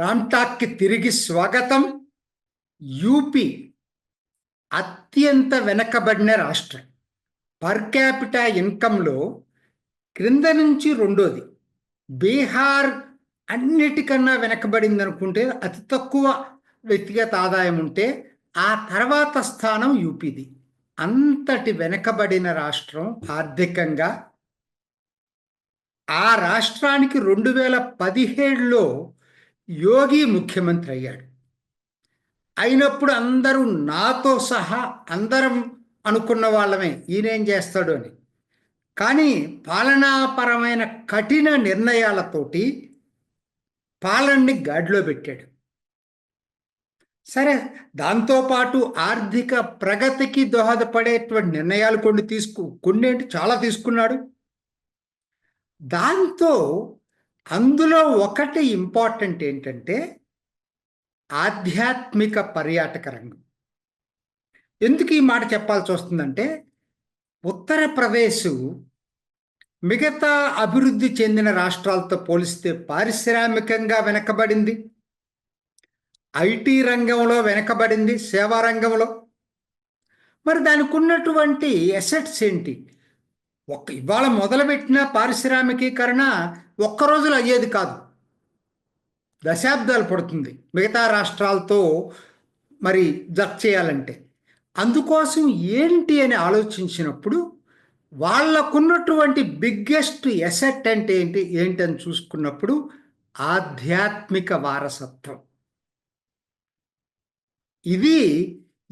రామ్టాక్కి తిరిగి స్వాగతం యూపీ అత్యంత వెనకబడిన రాష్ట్రం. పర్ క్యాపిటా ఇన్కంలో క్రింద నుంచి రెండోది బీహార్ అన్నిటికన్నా వెనకబడింది అనుకుంటే అతి తక్కువ వ్యక్తిగత ఆదాయం ఉంటే ఆ తర్వాత స్థానం యూపీది. అంతటి వెనకబడిన రాష్ట్రం ఆర్థికంగా ఆ రాష్ట్రానికి రెండు వేల పదిహేడులో యోగి ముఖ్యమంత్రి అయ్యాడు. అయినప్పుడు అందరూ నాతో సహా అందరం అనుకున్న వాళ్ళమే. ఈయనేం చేస్తాడు అని. కానీ పాలనాపరమైన కఠిన నిర్ణయాలతోటి పాలనని గాడిలో పెట్టాడు. సరే దాంతోపాటు ఆర్థిక ప్రగతికి దోహదపడేటువంటి నిర్ణయాలు కొన్ని తీసుకు కొన్ని చాలా తీసుకున్నాడు. దాంతో అందులో ఒకటి ఇంపార్టెంట్ ఏంటంటే ఆధ్యాత్మిక పర్యాటక రంగం. ఎందుకు ఈ మాట చెప్పాల్సి వస్తుందంటే ఉత్తరప్రదేశ్ మిగతా అభివృద్ధి చెందిన రాష్ట్రాలతో పోలిస్తే పారిశ్రామికంగా వెనకబడింది. ఐటీ రంగంలో వెనకబడింది సేవా రంగంలో. మరి దానికి ఉన్నటువంటి ఎసెట్స్ ఏంటి? ఒక్క ఇవాళ మొదలుపెట్టిన పారిశ్రామికీకరణ ఒక్క రోజులు అయ్యేది కాదు. దశాబ్దాలు పడుతుంది మిగతా రాష్ట్రాలతో మరి జప్ చేయాలంటే. అందుకోసం ఏంటి అని ఆలోచించినప్పుడు వాళ్ళకున్నటువంటి బిగ్గెస్ట్ ఎసెట్ అంటే ఏంటి ఏంటని చూసుకున్నప్పుడు ఆధ్యాత్మిక వారసత్వం. ఇది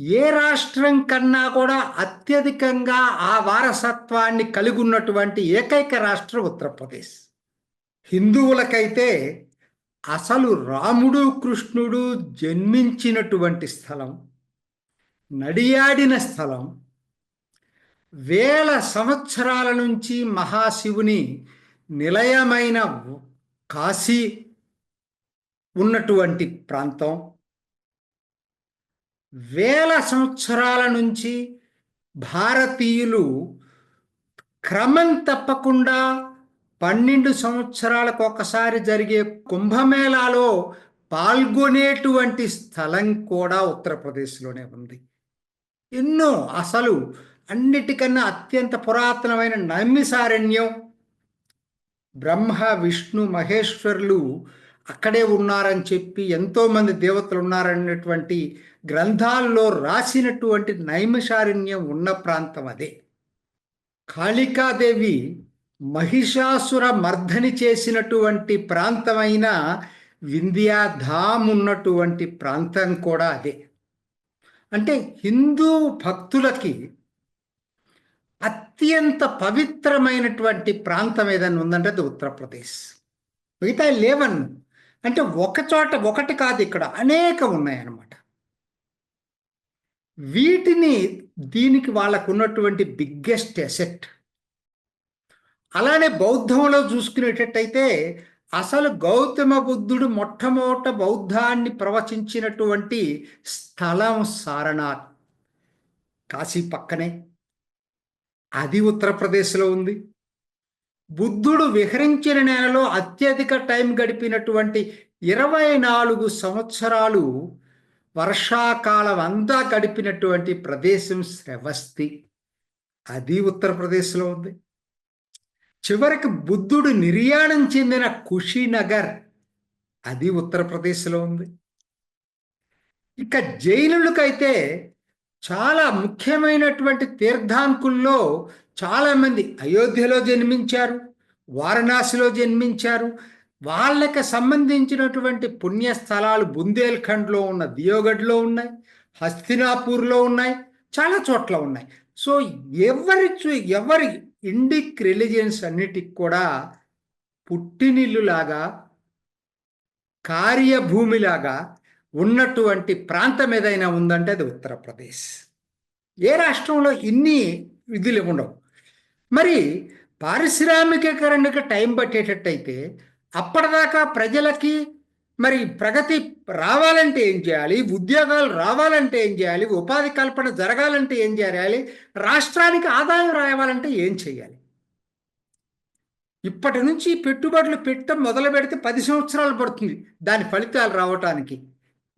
ఏ రాష్ట్రం కన్నా కూడా అత్యధికంగా ఆ వారసత్వాన్ని కలిగి ఉన్నటువంటి ఏకైక రాష్ట్రం ఉత్తరప్రదేశ్. హిందువులకైతే అసలు రాముడు కృష్ణుడు జన్మించినటువంటి స్థలం నడియాడిన స్థలం వేల సంవత్సరాల నుంచి మహాశివుని నిలయమైన కాశీ ఉన్నటువంటి ప్రాంతం. వేల సంవత్సరాల నుంచి భారతీయులు క్రమం తప్పకుండా పన్నెండు సంవత్సరాలకు ఒకసారి జరిగే కుంభమేళాలో పాల్గొనేటువంటి స్థలం కూడా ఉత్తరప్రదేశ్లోనే ఉంది. ఎన్నో అసలు అన్నిటికన్నా అత్యంత పురాతనమైన నమ్మిసారణ్యం బ్రహ్మ విష్ణు మహేశ్వరులు అక్కడే ఉన్నారని చెప్పి ఎంతోమంది దేవతలు ఉన్నారనేటువంటి గ్రంథాల్లో రాసినటువంటి నైమిషారణ్యం ఉన్న ప్రాంతం అదే. కాళికాదేవి మహిషాసుర మర్ధని చేసినటువంటి ప్రాంతమైన వింధ్యాధామ్ ఉన్నటువంటి ప్రాంతం కూడా అదే. అంటే హిందూ భక్తులకి అత్యంత పవిత్రమైనటువంటి ప్రాంతం ఏదైనా ఉందంటే అది ఉత్తరప్రదేశ్. మిగతా లేవన్ అంటే ఒక చోట ఒకటి కాదు ఇక్కడ అనేక ఉన్నాయన్నమాట. వీటిని దీనికి వాళ్ళకు ఉన్నటువంటి బిగ్గెస్ట్ ఎసెట్ అలానే బౌద్ధంలో చూసుకునేటట్టయితే అసలు గౌతమ బుద్ధుడు మొట్టమొదట బౌద్ధాన్ని ప్రవచించినటువంటి స్థలం సారనాథ్. కాశీ పక్కనే. అది ఉత్తరప్రదేశ్లో ఉంది. బుద్ధుడు విహరించిన నెలలో అత్యధిక టైం గడిపినటువంటి ఇరవై నాలుగు సంవత్సరాలు వర్షాకాలం అంతా గడిపినటువంటి ప్రదేశం శ్రవస్తి. అది ఉత్తరప్రదేశ్లో ఉంది. చివరికి బుద్ధుడు నిర్యాణం చెందిన కుషినగర్ అది ఉత్తరప్రదేశ్లో ఉంది. ఇక జైనులకైతే చాలా ముఖ్యమైనటువంటి తీర్థాంకుల్లో చాలామంది అయోధ్యలో జన్మించారు వారణాసిలో జన్మించారు. వాళ్ళకి సంబంధించినటువంటి పుణ్యస్థలాలు బుందేల్ఖండ్లో ఉన్న దియోగఢ్లో ఉన్నాయి హస్తినాపూర్లో ఉన్నాయి చాలా చోట్ల ఉన్నాయి. సో ఎవరి ఎవరి ఇండిక్ రిలీజియన్స్ అన్నిటికి కూడా పుట్టినిల్లులాగా కార్యభూమిలాగా ఉన్నటువంటి ప్రాంతం ఏదైనా ఉందంటే అది ఉత్తరప్రదేశ్. ఏ రాష్ట్రంలో ఇన్ని విధులు ఉండవు. మరి పారిశ్రామికీకరణకి టైం పట్టేటట్టయితే అప్పటిదాకా ప్రజలకి మరి ప్రగతి రావాలంటే ఏం చేయాలి? ఉద్యోగాలు రావాలంటే ఏం చేయాలి? ఉపాధి కల్పన జరగాలంటే ఏం చేయాలి? రాష్ట్రానికి ఆదాయం రావాలంటే ఏం చేయాలి? ఇప్పటి నుంచి పెట్టుబడులు పెట్టడం మొదలు పెడితే పది సంవత్సరాలు పడుతుంది. దాని ఫలితాలు రావటానికి.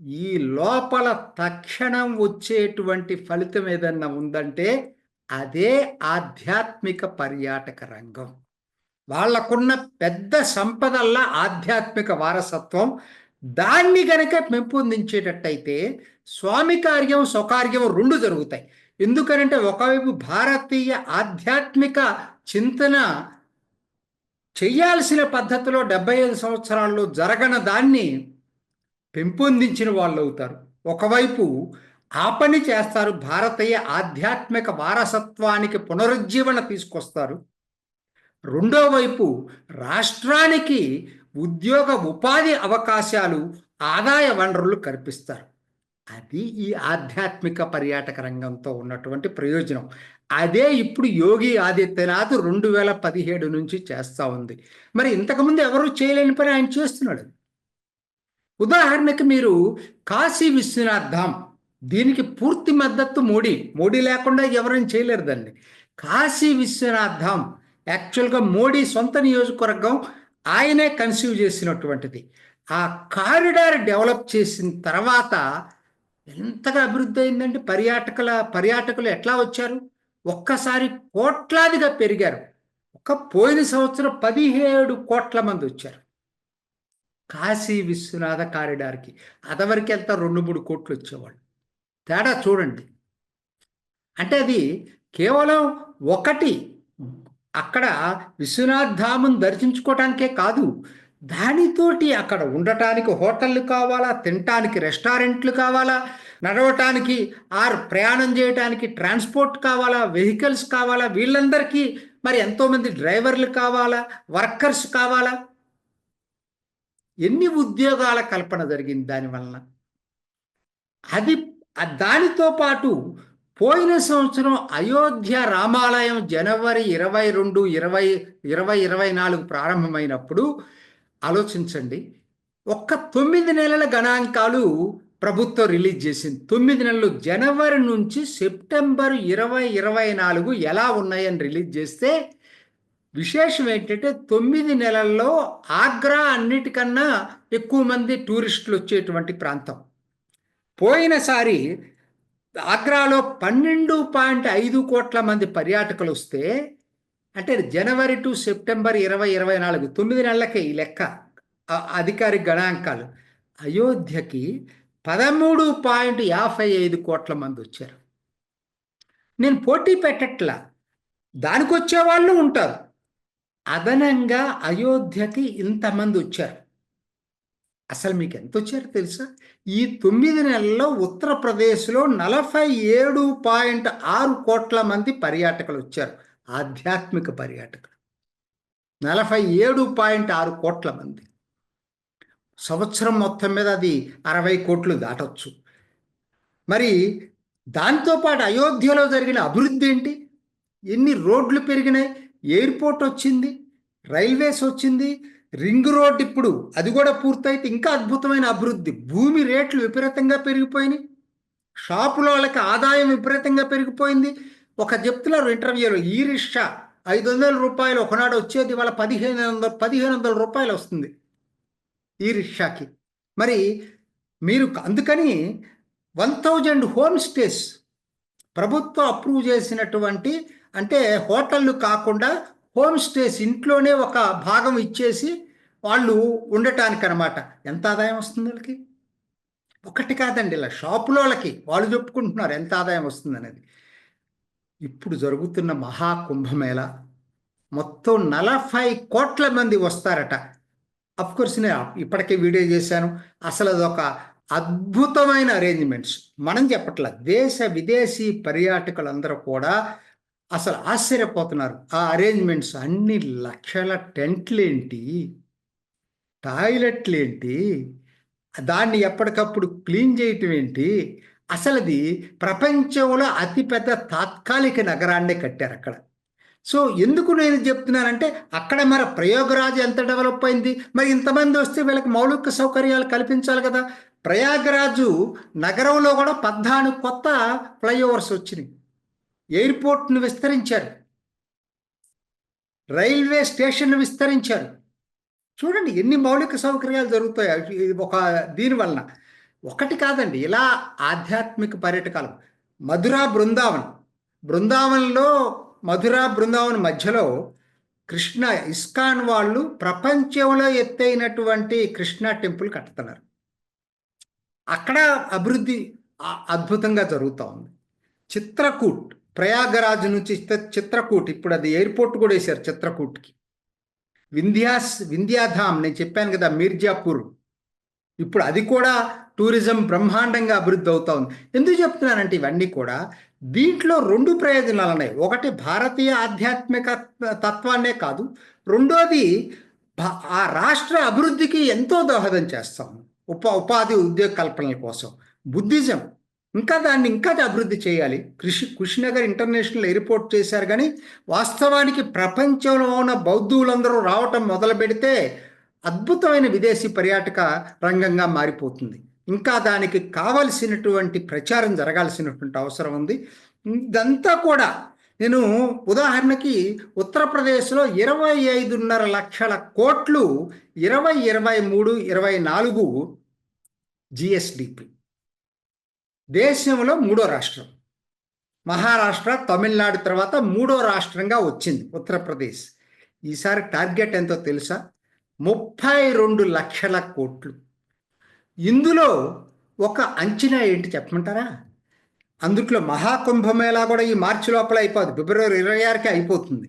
ఈ లోపల తక్షణం వచ్చేటువంటి ఫలితం ఏదన్నా ఉందంటే అదే ఆధ్యాత్మిక పర్యాటక రంగం. వాళ్ళకున్న పెద్ద సంపదల్లా ఆధ్యాత్మిక వారసత్వం దాన్ని గనక పెంపొందించేటట్టయితే స్వామి కార్యం స్వకార్యం రెండు జరుగుతాయి. ఎందుకనంటే ఒకవైపు భారతీయ ఆధ్యాత్మిక చింతన చేయాల్సిన పద్ధతిలో డెబ్బై ఐదు సంవత్సరాల్లో జరగన దాన్ని పెంపొందించిన వాళ్ళు అవుతారు ఒకవైపు ఆ పని చేస్తారు. భారతీయ ఆధ్యాత్మిక వారసత్వానికి పునరుజ్జీవన తీసుకొస్తారు. రెండో వైపు రాష్ట్రానికి ఉద్యోగ ఉపాధి అవకాశాలు ఆదాయ వనరులు కల్పిస్తారు. అది ఈ ఆధ్యాత్మిక పర్యాటక రంగంతో ఉన్నటువంటి ప్రయోజనం. అదే ఇప్పుడు యోగి ఆదిత్యనాథ్ రెండు వేల పదిహేడు నుంచి చేస్తూ ఉంది. మరి ఇంతకుముందు ఎవరు చేయలేని పని ఆయన చేస్తున్నాడు? ఉదాహరణకి మీరు కాశీ విశ్వనాథ్ ధామ్ దీనికి పూర్తి మద్దతు మోడీ. మోడీ లేకుండా ఎవరైనా చేయలేరు దాన్ని. కాశీ విశ్వనాథం యాక్చువల్గా మోడీ సొంత నియోజకవర్గం ఆయనే కన్సీవ్ చేసినటువంటిది. ఆ కారిడార్ డెవలప్ చేసిన తర్వాత ఎంతగా అభివృద్ధి అయిందంటే పర్యాటకుల పర్యాటకులు ఎట్లా వచ్చారు? ఒక్కసారి కోట్లాదిగా పెరిగారు. ఒక పోయిన సంవత్సరం పదిహేడు కోట్ల మంది వచ్చారు. కాశీ విశ్వనాథ కారిడార్కి. అదవరికి వెళ్తా రెండు మూడు కోట్లు వచ్చేవాళ్ళు. తేడా చూడండి. అంటే అది కేవలం ఒకటి. అక్కడ విశ్వనాథ్ ధామం దర్శించుకోవటానికే కాదు. దానితోటి అక్కడ ఉండటానికి హోటళ్ళు కావాలా తినటానికి రెస్టారెంట్లు కావాలా నడవటానికి ఆర్ ప్రయాణం చేయటానికి ట్రాన్స్పోర్ట్ కావాలా వెహికల్స్ కావాలా వీళ్ళందరికీ మరి ఎంతోమంది డ్రైవర్లు కావాలా వర్కర్స్ కావాలా? ఎన్ని ఉద్యోగాల కల్పన జరిగింది దానివలన? అది దానితో పాటు పోయిన సంవత్సరం అయోధ్య రామాలయం జనవరి ఇరవై రెండు ఇరవై ఇరవై ఇరవై నాలుగు ప్రారంభమైనప్పుడు ఆలోచించండి. ఒక్క తొమ్మిది నెలల గణాంకాలు ప్రభుత్వం రిలీజ్ చేసింది. తొమ్మిది నెలలు జనవరి నుంచి సెప్టెంబర్ ఇరవై ఇరవై నాలుగు ఎలా ఉన్నాయని రిలీజ్ చేస్తే విశేషం ఏంటంటే తొమ్మిది నెలల్లో ఆగ్రా అన్నిటికన్నా ఎక్కువ మంది టూరిస్టులు వచ్చేటువంటి ప్రాంతం. పోయినసారి ఆగ్రాలో పన్నెండు పాయింట్ ఐదు కోట్ల మంది పర్యాటకులు వస్తే అంటే జనవరి టు సెప్టెంబర్ ఇరవై ఇరవై నాలుగు తొమ్మిది నెలలకే ఈ లెక్క అధికారిక గణాంకాలు. అయోధ్యకి పదమూడు పాయింట్ యాభై ఐదు కోట్ల మంది వచ్చారు. నేను పోటీ పెట్టట్లా. దానికి వచ్చే వాళ్ళు ఉంటారు. అదనంగా అయోధ్యకి ఇంతమంది వచ్చారు. అసలు మీకు ఎంత వచ్చారు తెలుసా? ఈ తొమ్మిది నెలల్లో ఉత్తరప్రదేశ్లో నలభై ఏడు పాయింట్ ఆరు కోట్ల మంది పర్యాటకులు వచ్చారు. ఆధ్యాత్మిక పర్యాటకులు. నలభై ఏడు పాయింట్ ఆరు కోట్ల మంది. సంవత్సరం మొత్తం మీద అది అరవై కోట్లు దాటవచ్చు మరి దాంతోపాటు అయోధ్యలో జరిగిన అభివృద్ధి ఏంటి? ఎన్ని రోడ్లు పెరిగినాయి? ఎయిర్పోర్ట్ వచ్చింది? రైల్వేస్ వచ్చింది? రింగ్ రోడ్ ఇప్పుడు అది కూడా పూర్తయితే ఇంకా అద్భుతమైన అభివృద్ధి. భూమి రేట్లు విపరీతంగా పెరిగిపోయినాయి. షాపుల వాళ్ళకి ఆదాయం విపరీతంగా పెరిగిపోయింది. ఒక చెప్తున్నారు ఇంటర్వ్యూలో ఈ రిక్షా ఐదు వందల రూపాయలు ఒకనాడు వచ్చేది వాళ్ళ పదిహేను వందల పదిహేను వందల రూపాయలు వస్తుంది ఈ రిక్షాకి. మరి మీరు అందుకని వన్ థౌజండ్ హోమ్ స్టేస్ ప్రభుత్వం అప్రూవ్ చేసినటువంటి అంటే హోటళ్ళు కాకుండా హోమ్ స్టేస్ ఇంట్లోనే ఒక భాగం ఇచ్చేసి వాళ్ళు ఉండటానికి అనమాట ఎంత ఆదాయం వస్తుంది వాళ్ళకి? ఒకటి కాదండి ఇలా షాపులో వాళ్ళకి వాళ్ళు చెప్పుకుంటున్నారు ఎంత ఆదాయం వస్తుంది అనేది ఇప్పుడు జరుగుతున్న మహాకుంభమేళ మొత్తం నలభై కోట్ల మంది వస్తారట. కోర్స్ నేను ఇప్పటికే వీడియో చేశాను. అసలు అదొక అద్భుతమైన అరేంజ్మెంట్స్ మనం చెప్పట్ల దేశ విదేశీ పర్యాటకులందరూ కూడా అసలు ఆశ్చర్యపోతున్నారు. ఆ అరేంజ్మెంట్స్ అన్ని లక్షల టెంట్లేంటి? టాయిలెట్లేంటి? దాన్ని ఎప్పటికప్పుడు క్లీన్ చేయటం ఏంటి అసలు అది ప్రపంచంలో అతిపెద్ద తాత్కాలిక నగరాన్ని కట్టారు అక్కడ. సో ఎందుకు నేను చెప్తున్నానంటే అక్కడ మరి ప్రయోగరాజ్ ఎంత డెవలప్ అయింది? మరి ఇంతమంది వస్తే వీళ్ళకి మౌలిక సౌకర్యాలు కల్పించాలి కదా. ప్రయాగరాజు నగరంలో కూడా పద్నాలుగు కొత్త ఫ్లైఓవర్స్ వచ్చినాయి. ఎయిర్పోర్ట్ను విస్తరించారు. రైల్వే స్టేషన్ను విస్తరించారు. చూడండి ఎన్ని మౌలిక సౌకర్యాలు జరుగుతాయి ఇది ఒక దీనివలన ఒకటి కాదండి ఇలా ఆధ్యాత్మిక పర్యటకాలు. మధురా బృందావన్. బృందావనంలో మధురా బృందావన్ మధ్యలో కృష్ణ ఇస్కాన్ వాళ్ళు ప్రపంచంలో ఎత్తైనటువంటి కృష్ణ టెంపుల్ కట్టుతున్నారు. అక్కడ అభివృద్ధి అద్భుతంగా జరుగుతూ ఉంది. చిత్రకూట్. ప్రయాగరాజ్ నుంచి చిత్ర- చిత్రకూట్ ఇప్పుడు అది ఎయిర్పోర్ట్ కూడా వేశారు చిత్రకూట్కి. వింధ్యాస్ వింధ్యాధామ్ నేను చెప్పాను కదా మీర్జాపూర్. ఇప్పుడు అది కూడా టూరిజం బ్రహ్మాండంగా అభివృద్ధి అవుతా ఉంది. ఎందుకు చెప్తున్నానంటే ఇవన్నీ కూడా దీంట్లో రెండు ప్రయోజనాలు ఉన్నాయి. ఒకటి భారతీయ ఆధ్యాత్మిక తత్వాన్నే కాదు రెండోది ఆ రాష్ట్ర అభివృద్ధికి ఎంతో దోహదం చేస్తాం. ఉప ఉపాధి ఉద్యోగ కల్పనల కోసం. బుద్ధిజం. ఇంకా దాన్ని ఇంకా అభివృద్ధి చేయాలి. కృషి కుషినగర్ ఇంటర్నేషనల్ ఎయిర్పోర్ట్ చేశారు కానీ వాస్తవానికి ప్రపంచంలో ఉన్న బౌద్ధులందరూ రావటం మొదలు పెడితే అద్భుతమైన విదేశీ పర్యాటక రంగంగా మారిపోతుంది. ఇంకా దానికి కావలసినటువంటి ప్రచారం జరగాల్సినటువంటి అవసరం ఉంది. ఇదంతా కూడా నేను ఉదాహరణకి ఉత్తరప్రదేశ్లో ఇరవై ఐదున్నర లక్షల కోట్లు ఇరవై ఇరవై మూడు ఇరవై నాలుగు జిఎస్డిపి దేశంలో మూడో రాష్ట్రం. మహారాష్ట్ర తమిళనాడు తర్వాత మూడో రాష్ట్రంగా వచ్చింది ఉత్తరప్రదేశ్. ఈసారి టార్గెట్ ఎంతో తెలుసా? ముప్పై రెండు లక్షల కోట్లు. ఇందులో ఒక అంచనా ఏంటి చెప్పమంటారా? అందుట్లో మహాకుంభమేళా కూడా ఈ మార్చి లోపల అయిపోదు ఫిబ్రవరి ఇరవై ఆరుకి అయిపోతుంది.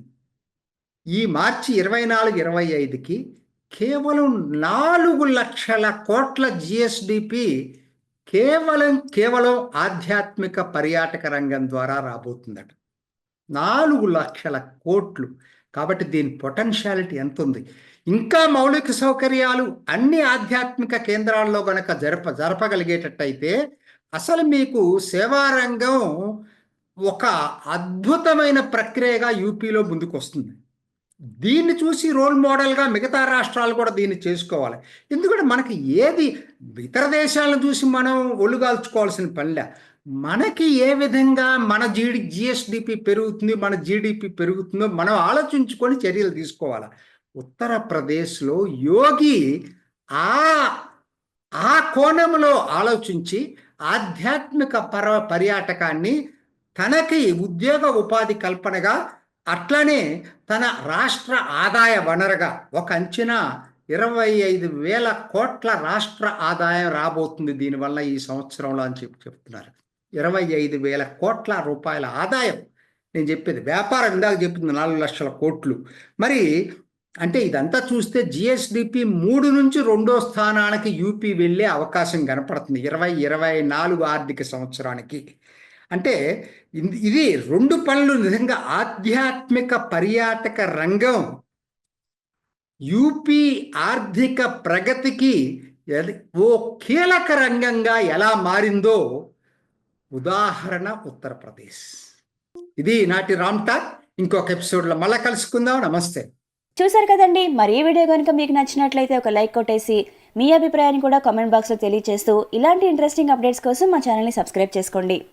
ఈ మార్చి ఇరవై నాలుగు ఇరవై ఐదుకి కేవలం నాలుగు లక్షల కోట్ల జిఎస్డిపి కేవలం కేవలం ఆధ్యాత్మిక పర్యాటక రంగం ద్వారా రాబోతుందట. నాలుగు లక్షల కోట్లు. కాబట్టి దీని పొటెన్షియాలిటీ ఎంత ఉంది ఇంకా మౌలిక సౌకర్యాలు అన్ని ఆధ్యాత్మిక కేంద్రాల్లో గనక జరప జరపగలిగేటట్టయితే అసలు మీకు సేవారంగం ఒక అద్భుతమైన ప్రక్రియగా యూపీలో ముందుకు వస్తుంది దీన్ని చూసి రోల్ మోడల్గా మిగతా రాష్ట్రాలు కూడా దీన్ని చేసుకోవాలి. ఎందుకంటే మనకి ఏది ఇతర దేశాలను చూసి మనం ఒళ్ళుగాల్చుకోవాల్సిన పనిలే. మనకి ఏ విధంగా మన జీడి జిఎస్డిపి పెరుగుతుంది మన జీడిపి పెరుగుతుందో మనం ఆలోచించుకొని చర్యలు తీసుకోవాలి. ఉత్తరప్రదేశ్లో యోగి ఆ ఆ కోణంలో ఆలోచించి ఆధ్యాత్మిక పర పర్యాటకాన్ని తనకి ఉద్యోగ ఉపాధి కల్పనగా అట్లనే తన రాష్ట్ర ఆదాయ వనరుగా ఒక అంచనా ఇరవై ఐదు వేల కోట్ల రాష్ట్ర ఆదాయం రాబోతుంది దీనివల్ల ఈ సంవత్సరంలో అని చెప్పి చెప్తున్నారు. ఇరవై ఐదు వేల కోట్ల రూపాయల ఆదాయం. నేను చెప్పేది వ్యాపారం ఇందాక చెప్తుంది నాలుగు లక్షల కోట్లు. మరి అంటే ఇదంతా చూస్తే జిఎస్డిపి మూడు నుంచి రెండో స్థానానికి యూపీ వెళ్ళే అవకాశం కనపడుతుంది. ఇరవై ఇరవై నాలుగు ఆర్థిక సంవత్సరానికి. అంటే ఇది- రెండు పనులు నిజంగా ఆధ్యాత్మిక పర్యాటక రంగం. యూపీ ఆర్థిక ప్రగతికి ఓ కీలక రంగంగా ఎలా మారిందో ఉదాహరణ ఉత్తరప్రదేశ్. ఇది నాటి రామ్ టాక్. ఇంకొక ఎపిసోడ్లో మళ్ళీ కలుసుకుందాం. నమస్తే. చూసారు కదండి. మరి ఈ వీడియో కనుక మీకు నచ్చినట్లయితే ఒక లైక్ కొట్టేసి మీ అభిప్రాయాన్ని కూడా కామెంట్ బాక్స్లో తెలియజేస్తూ ఇలాంటి ఇంట్రెస్టింగ్ అప్డేట్స్ కోసం మా ఛానల్ని సబ్స్క్రైబ్ చేసుకోండి.